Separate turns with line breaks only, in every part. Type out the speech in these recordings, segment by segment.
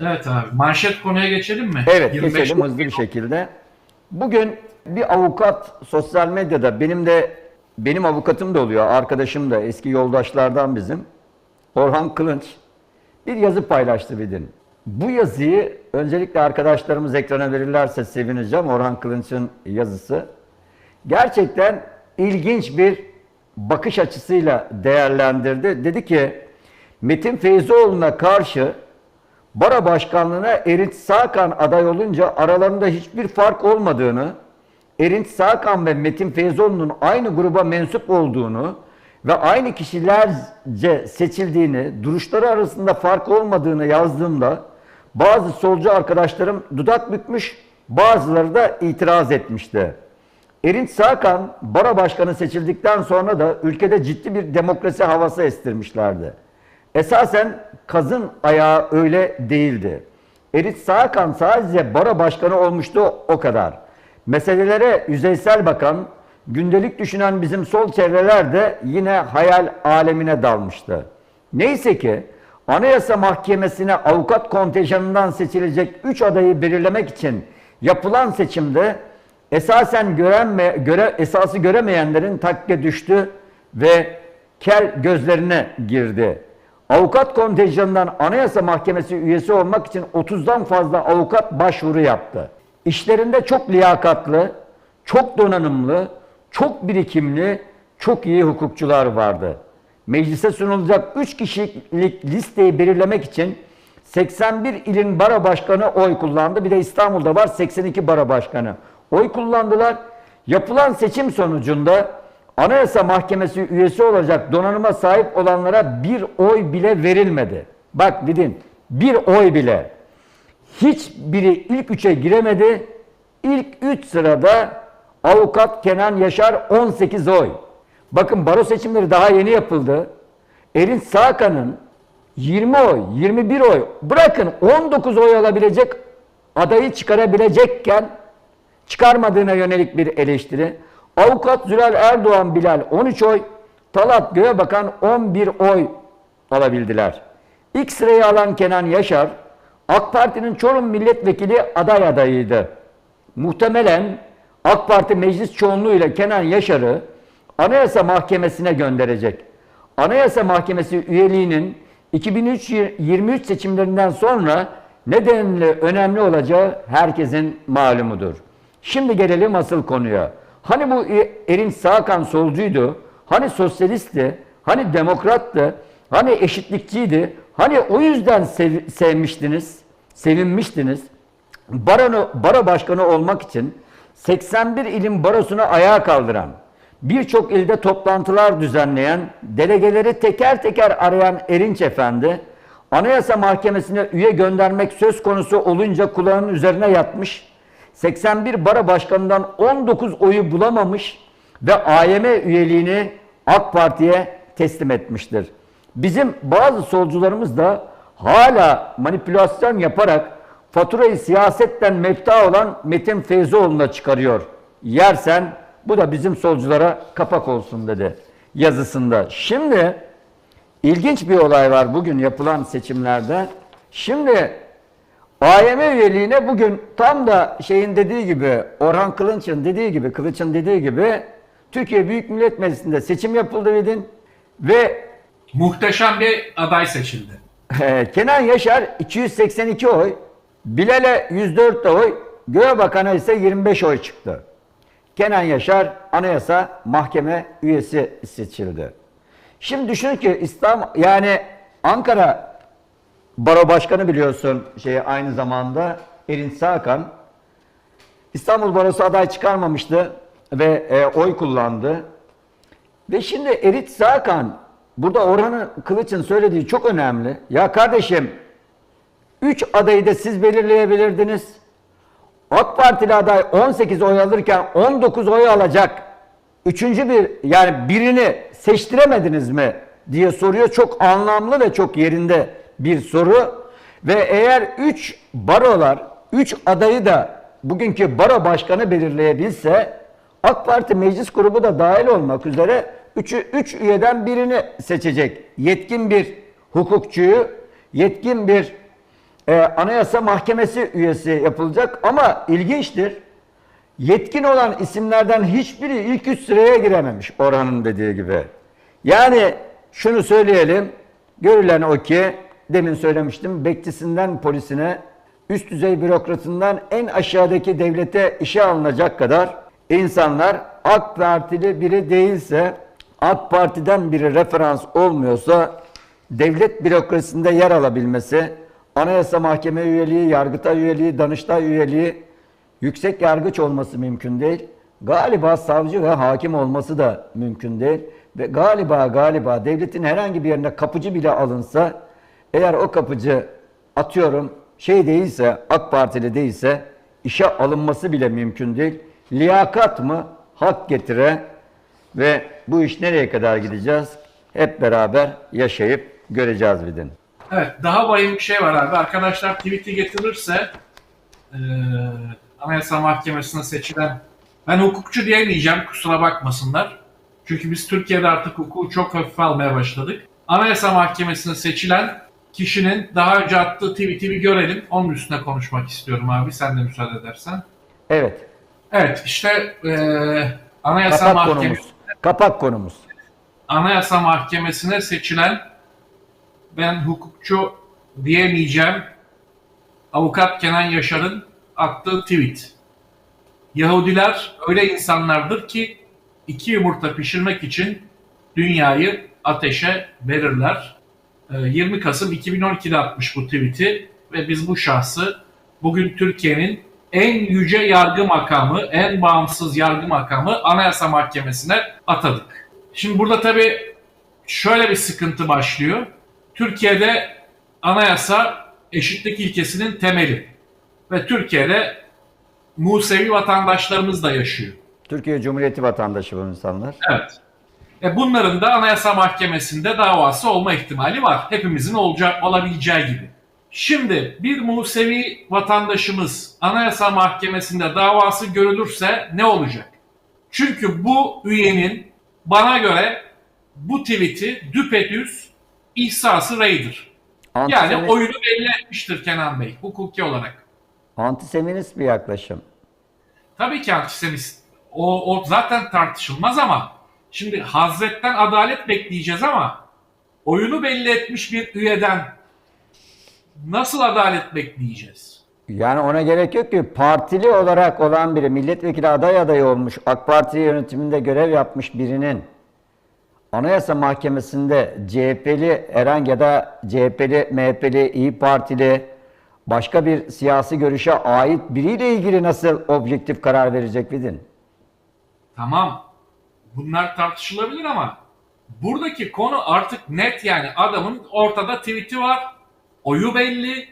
Evet abi. Manşet konuya geçelim mi?
Evet
25
geçelim hızlı bir şekilde. Bugün bir avukat sosyal medyada benim de benim avukatım da oluyor. Arkadaşım da eski yoldaşlardan bizim. Orhan Kılınç bir yazı paylaştı bir gün. Bu yazıyı öncelikle arkadaşlarımız ekrana verirlerse sevineceğim. Orhan Kılınç'ın yazısı. Gerçekten ilginç bir bakış açısıyla değerlendirdi. Dedi ki Metin Feyzoğlu'na karşı Bara Başkanlığı'na Erinç Sağkan aday olunca aralarında hiçbir fark olmadığını, Erinç Sağkan ve Metin Feyzoğlu'nun aynı gruba mensup olduğunu ve aynı kişilerce seçildiğini, duruşları arasında fark olmadığını yazdığımda bazı solcu arkadaşlarım dudak bükmüş, bazıları da itiraz etmişti. Erinç Sağkan, Bara Başkanı seçildikten sonra da ülkede ciddi bir demokrasi havası estirmişlerdi. Esasen kazın ayağı öyle değildi. Erinç Sağkan sadece Bara Başkanı olmuştu o kadar. Meselelere yüzeysel bakan, gündelik düşünen bizim sol çevreler de yine hayal alemine dalmıştı. Neyse ki Anayasa Mahkemesi'ne avukat kontenjanından seçilecek 3 adayı belirlemek için yapılan seçimde esasen görenme, göre, esası göremeyenlerin takke düştü ve kel gözlerine girdi. Avukat kontenjanından Anayasa Mahkemesi üyesi olmak için 30'dan fazla avukat başvuru yaptı. İşlerinde çok liyakatlı, çok donanımlı, çok birikimli, çok iyi hukukçular vardı. Meclise sunulacak 3 kişilik listeyi belirlemek için 81 ilin bara başkanı oy kullandı. Bir de İstanbul'da var 82 bara başkanı. Oy kullandılar. Yapılan seçim sonucunda Anayasa Mahkemesi üyesi olacak donanıma sahip olanlara bir oy bile verilmedi. Bak Vidin, bir oy bile. Hiçbiri ilk üçe giremedi. İlk üç sırada avukat Kenan Yaşar 18 oy. Bakın baro seçimleri daha yeni yapıldı. Erin Sağkan'ın 20 oy, 21 oy, bırakın 19 oy alabilecek adayı çıkarabilecekken çıkarmadığına yönelik bir eleştiri. Avukat Zülal Erdoğan Bilal 13 oy, Talat Göğebakan 11 oy alabildiler. İlk sırayı alan Kenan Yaşar, AK Parti'nin Çorum milletvekili aday adayıydı. Muhtemelen AK Parti meclis çoğunluğuyla Kenan Yaşar'ı Anayasa Mahkemesi'ne gönderecek. Anayasa Mahkemesi üyeliğinin 2023 seçimlerinden sonra nedenle önemli olacağı herkesin malumudur. Şimdi gelelim asıl konuya. Hani bu Erin Sağkan solcuydu, hani sosyalistti, hani demokrattı, hani eşitlikçiydi, hani o yüzden sev- sevmiştiniz, sevinmiştiniz. Barano, bara başkanı olmak için 81 ilin barosunu ayağa kaldıran, birçok ilde toplantılar düzenleyen, delegeleri teker teker arayan Erinç Efendi, Anayasa Mahkemesi'ne üye göndermek söz konusu olunca kulağının üzerine yatmış, 81 bara başkanından 19 oyu bulamamış ve AYM üyeliğini AK Parti'ye teslim etmiştir. Bizim bazı solcularımız da hala manipülasyon yaparak faturayı siyasetten mefta olan Metin Feyzoğlu'na çıkarıyor. Yersen bu da bizim solculara kapak olsun dedi yazısında. Şimdi ilginç bir olay var bugün yapılan seçimlerde. Şimdi AYM üyeliğine bugün tam da şeyin dediği gibi Orhan Kılınç'ın dediği gibi Kılıç'ın dediği gibi Türkiye Büyük Millet Meclisi'nde seçim yapıldı dedin ve
Muhteşem bir aday seçildi.
Ee, Kenan Yaşar 282 oy, Bilal'e 104 oy, Göğebakan'a ise 25 oy çıktı. Kenan Yaşar Anayasa Mahkeme üyesi seçildi. Şimdi düşün ki İslam yani Ankara Baro Başkanı biliyorsun şey aynı zamanda Erin Sağkan İstanbul Barosu aday çıkarmamıştı ve e, oy kullandı. Ve şimdi Erit Sağkan burada Orhan Kılıç'ın söylediği çok önemli. Ya kardeşim 3 adayı da siz belirleyebilirdiniz. AK Partili aday 18 oy alırken 19 oy alacak. Üçüncü bir yani birini seçtiremediniz mi diye soruyor. Çok anlamlı ve çok yerinde bir soru. Ve eğer 3 barolar 3 adayı da bugünkü baro başkanı belirleyebilse AK Parti meclis grubu da dahil olmak üzere 3 3 üyeden birini seçecek. Yetkin bir hukukçuyu, yetkin bir e, Anayasa Mahkemesi üyesi yapılacak ama ilginçtir. Yetkin olan isimlerden hiçbiri ilk üç sıraya girememiş Orhan'ın dediği gibi. Yani şunu söyleyelim. Görülen o ki demin söylemiştim bekçisinden polisine üst düzey bürokratından en aşağıdaki devlete işe alınacak kadar insanlar AK Partili biri değilse AK Parti'den biri referans olmuyorsa devlet bürokrasisinde yer alabilmesi, Anayasa Mahkeme üyeliği, Yargıtay üyeliği, Danıştay üyeliği, yüksek yargıç olması mümkün değil. Galiba savcı ve hakim olması da mümkün değil. Ve galiba galiba devletin herhangi bir yerine kapıcı bile alınsa eğer o kapıcı atıyorum şey değilse AK Partili değilse işe alınması bile mümkün değil. Liyakat mı? Hak getire ve bu iş nereye kadar gideceğiz? Hep beraber yaşayıp göreceğiz bir gün.
Evet, daha vahim bir şey var abi. Arkadaşlar tweet'i getirirse eee Anayasa Mahkemesi'ne seçilen ben hukukçu diyemeyeceğim kusura bakmasınlar. Çünkü biz Türkiye'de artık hukuku çok hafife almaya başladık. Anayasa Mahkemesi'ne seçilen kişinin daha önce attığı tweet'i bir görelim. Onun üstüne konuşmak istiyorum abi sen de müsaade edersen.
Evet.
Evet işte eee Anayasa
Kapak
Mahkemesi
konumuz. Kapak konumuz.
Anayasa Mahkemesi'ne seçilen ben hukukçu diyemeyeceğim avukat Kenan Yaşar'ın attığı tweet. Yahudiler öyle insanlardır ki iki yumurta pişirmek için dünyayı ateşe verirler. Ee, 20 Kasım 2012'de atmış bu tweet'i ve biz bu şahsı bugün Türkiye'nin en yüce yargı makamı, en bağımsız yargı makamı Anayasa Mahkemesi'ne atadık. Şimdi burada tabii şöyle bir sıkıntı başlıyor. Türkiye'de anayasa eşitlik ilkesinin temeli. Ve Türkiye'de Musevi vatandaşlarımız da yaşıyor.
Türkiye Cumhuriyeti vatandaşı bu insanlar.
Evet. E bunların da Anayasa Mahkemesi'nde davası olma ihtimali var. Hepimizin olacak olabileceği gibi. Şimdi bir Musevi vatandaşımız Anayasa Mahkemesi'nde davası görülürse ne olacak? Çünkü bu üyenin bana göre bu tweet'i düpedüz ihsası reydir. Yani
Antisemi-
oyunu belli etmiştir Kenan Bey hukuki olarak.
antiseminist bir yaklaşım.
Tabii ki antisemist. O, o zaten tartışılmaz ama şimdi Hazret'ten adalet bekleyeceğiz ama oyunu belli etmiş bir üyeden nasıl adalet bekleyeceğiz?
Yani ona gerek yok ki partili olarak olan biri, milletvekili aday adayı olmuş, AK Parti yönetiminde görev yapmış birinin Anayasa Mahkemesi'nde CHP'li herhangi ya da CHP'li, MHP'li, İyi Partili başka bir siyasi görüşe ait biriyle ilgili nasıl objektif karar verecek Vidin?
Tamam. Bunlar tartışılabilir ama buradaki konu artık net yani adamın ortada tweet'i var. Oyu belli.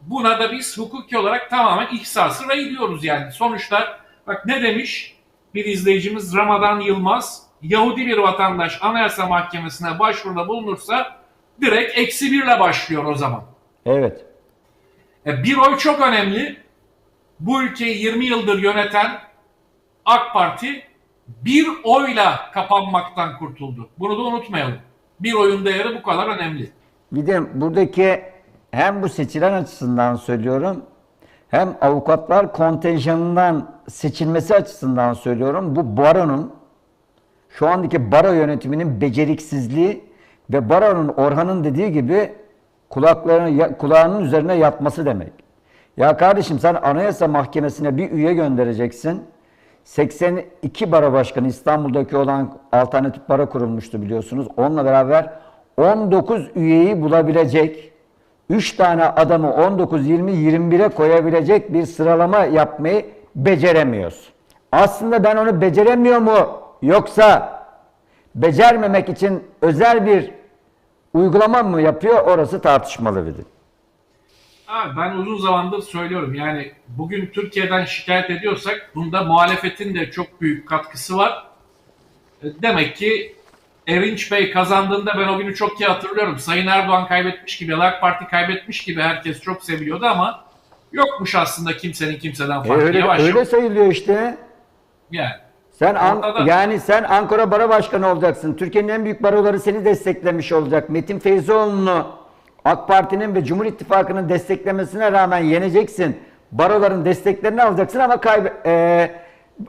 Buna da biz hukuki olarak tamamen ihsası rey diyoruz yani. Sonuçta bak ne demiş bir izleyicimiz Ramadan Yılmaz. Yahudi bir vatandaş Anayasa Mahkemesi'ne başvuruda bulunursa direkt eksi birle başlıyor o zaman.
Evet.
E, bir oy çok önemli. Bu ülkeyi 20 yıldır yöneten AK Parti bir oyla kapanmaktan kurtuldu. Bunu da unutmayalım. Bir oyun değeri bu kadar önemli.
Bir de buradaki hem bu seçilen açısından söylüyorum hem avukatlar kontenjanından seçilmesi açısından söylüyorum. Bu baronun şu andaki baro yönetiminin beceriksizliği ve baronun Orhan'ın dediği gibi kulaklarını kulağının üzerine yatması demek. Ya kardeşim sen Anayasa Mahkemesi'ne bir üye göndereceksin. 82 baro başkanı İstanbul'daki olan alternatif baro kurulmuştu biliyorsunuz. Onunla beraber 19 üyeyi bulabilecek 3 tane adamı 19, 20, 21'e koyabilecek bir sıralama yapmayı beceremiyoruz. Aslında ben onu beceremiyor mu yoksa becermemek için özel bir uygulama mı yapıyor orası tartışmalı bir.
Abi ben uzun zamandır söylüyorum yani bugün Türkiye'den şikayet ediyorsak bunda muhalefetin de çok büyük katkısı var. E, Demek ki Erinç Bey kazandığında ben o günü çok iyi hatırlıyorum. Sayın Erdoğan kaybetmiş gibi, AK Parti kaybetmiş gibi herkes çok seviyordu ama yokmuş aslında kimsenin kimseden
E
farkı.
öyle,
Yavaş
öyle sayılıyor işte.
Yani.
Sen An- yani sen Ankara Baro Başkanı olacaksın. Türkiye'nin en büyük baroları seni desteklemiş olacak. Metin Feyzoğlu'nu AK Parti'nin ve Cumhur İttifakı'nın desteklemesine rağmen yeneceksin. Baroların desteklerini alacaksın ama kaybe e,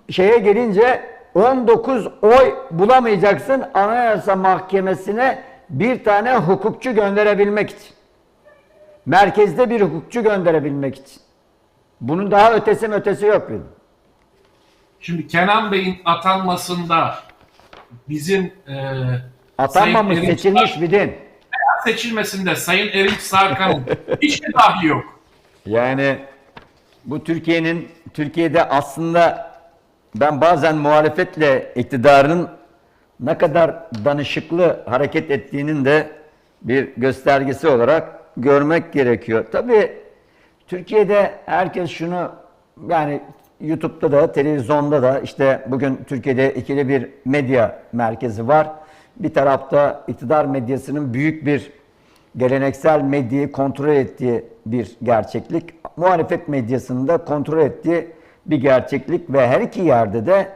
şeye gelince 19 oy bulamayacaksın Anayasa Mahkemesi'ne bir tane hukukçu gönderebilmek için. Merkezde bir hukukçu gönderebilmek için. Bunun daha ötesi ötesi yok benim.
Şimdi Kenan Bey'in atanmasında bizim e,
Atanmamış, seçilmiş
Sar-
bir din.
Seçilmesinde Sayın Erinç Sarkan'ın hiçbir dahli yok.
Yani bu Türkiye'nin Türkiye'de aslında ben bazen muhalefetle iktidarın ne kadar danışıklı hareket ettiğinin de bir göstergesi olarak görmek gerekiyor. Tabii Türkiye'de herkes şunu yani YouTube'da da televizyonda da işte bugün Türkiye'de ikili bir medya merkezi var. Bir tarafta iktidar medyasının büyük bir geleneksel medyayı kontrol ettiği bir gerçeklik. Muhalefet medyasını da kontrol ettiği bir gerçeklik ve her iki yerde de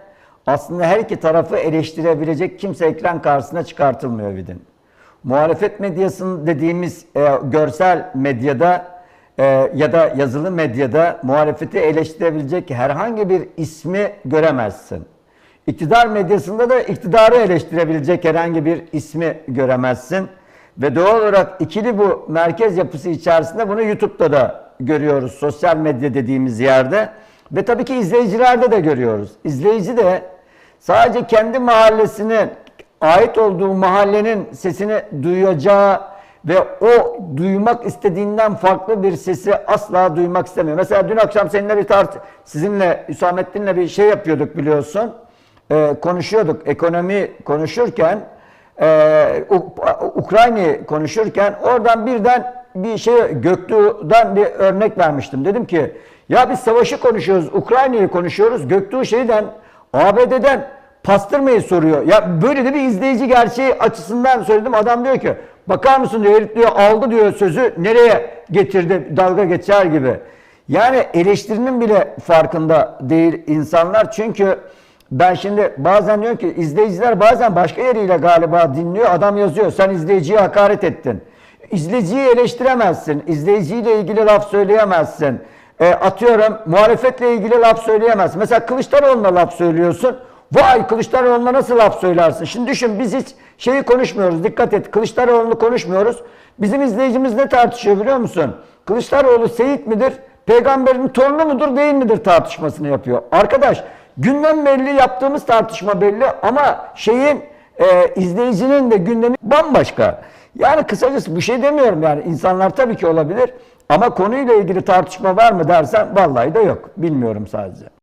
aslında her iki tarafı eleştirebilecek kimse ekran karşısına çıkartılmıyor Vidin. Muhalefet medyasının dediğimiz e, görsel medyada e, ya da yazılı medyada muhalefeti eleştirebilecek herhangi bir ismi göremezsin. İktidar medyasında da iktidarı eleştirebilecek herhangi bir ismi göremezsin. Ve doğal olarak ikili bu merkez yapısı içerisinde bunu YouTube'da da görüyoruz. Sosyal medya dediğimiz yerde. Ve tabii ki izleyicilerde de görüyoruz. İzleyici de sadece kendi mahallesinin ait olduğu mahallenin sesini duyacağı ve o duymak istediğinden farklı bir sesi asla duymak istemiyor. Mesela dün akşam seninle bir tart sizinle Hüsamettin'le bir şey yapıyorduk biliyorsun. Ee, konuşuyorduk ekonomi konuşurken e, Uk- Ukrayna'yı konuşurken oradan birden bir şey Göktuğ'dan bir örnek vermiştim. Dedim ki ya biz savaşı konuşuyoruz, Ukrayna'yı konuşuyoruz. Göktuğ şeyden ABD'den pastırmayı soruyor. Ya böyle de bir izleyici gerçeği açısından söyledim. Adam diyor ki bakar mısın diyor herif diyor aldı diyor sözü nereye getirdi dalga geçer gibi. Yani eleştirinin bile farkında değil insanlar. Çünkü ben şimdi bazen diyorum ki izleyiciler bazen başka yeriyle galiba dinliyor. Adam yazıyor sen izleyiciye hakaret ettin. İzleyiciyi eleştiremezsin. İzleyiciyle ilgili laf söyleyemezsin. E, atıyorum muhalefetle ilgili laf söyleyemezsin. Mesela Kılıçdaroğlu'na laf söylüyorsun. Vay Kılıçdaroğlu'na nasıl laf söylersin? Şimdi düşün biz hiç şeyi konuşmuyoruz. Dikkat et Kılıçdaroğlu'nu konuşmuyoruz. Bizim izleyicimiz ne tartışıyor biliyor musun? Kılıçdaroğlu Seyit midir? Peygamberin torunu mudur değil midir tartışmasını yapıyor. Arkadaş gündem belli yaptığımız tartışma belli ama şeyin e, izleyicinin de gündemi bambaşka. Yani kısacası bir şey demiyorum yani insanlar tabii ki olabilir ama konuyla ilgili tartışma var mı dersen vallahi de yok. Bilmiyorum sadece.